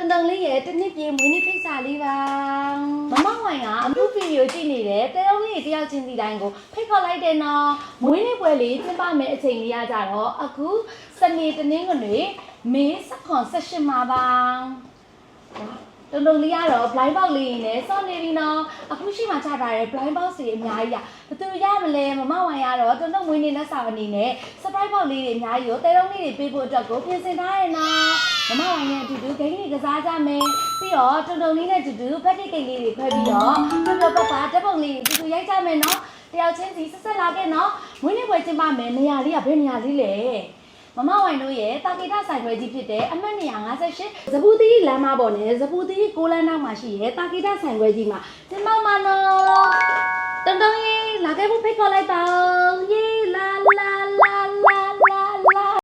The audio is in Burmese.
န်တန်လေးရဲ့တစ်နှစ်ပြည့်မွေးနေ့ဖိတ်စာလေးပါမမဝိုင်ကအမှုဗီဒီယိုကြည့်နေတယ်တဲုံလေးတယောက်ချင်းစီတိုင်းကိုဖိတ်ခေါ်လိုက်တယ်နော်မွေးနေ့ပွဲလေးကျင်းပမယ်အချိန်လေးရကြတော့အခုစနေတနင်္ဂနွေမေ16 18မှာပါတုံတုံလေးကတော့ blind box လေးနဲ့စောင့်နေပြီနော်အ ခုရှိမှချထားတဲ့ blind box တွေအများကြီးอ่ะဘယ်သူရမလဲမမဝိုင်ရတော့တုံတုံမွေးနေတဲ့စာအနေနဲ့ surprise box လေးတွေအများကြီးကိုတဲတုံးလေးတွေပေးဖို့အတွက်ကိုပြင်ဆင်ထားရနော်မမဝိုင်နဲ့အတူတူဂိမ်းလေးကစားကြမယ်ပြီးတော့တုံတုံလေးနဲ့အတူတူဖက်တိတ်ကိတ်လေးတွေခွဲပြီးတော့ပြပြပပဓာတ်ပုံလေးတွေအတူတူရိုက်ကြမယ်နော်တယောက်ချင်းစီဆက်ဆက်လာခဲ့နော်မွေးနေ့ပွဲကျင်းပမယ်နေရာလေးကဘယ်နေရာလေးလဲမမဝိုင်တို့ရဲ့တာဂီတာဆိုင်ခွဲကြီးဖြစ်တဲ့အမှတ်158ဇပူတီလမ်းမပေါ်နဲ့ဇပူတီကိုလန်းနောက်မှာရှိရဲ့တာဂီတာဆိုင်ခွဲကြီးမှာတင် မောင်မနော်တုံတုံရေးလာခဲ့ဖို့ဖိတ်ခေါ်လိုက်ပါဦးယေး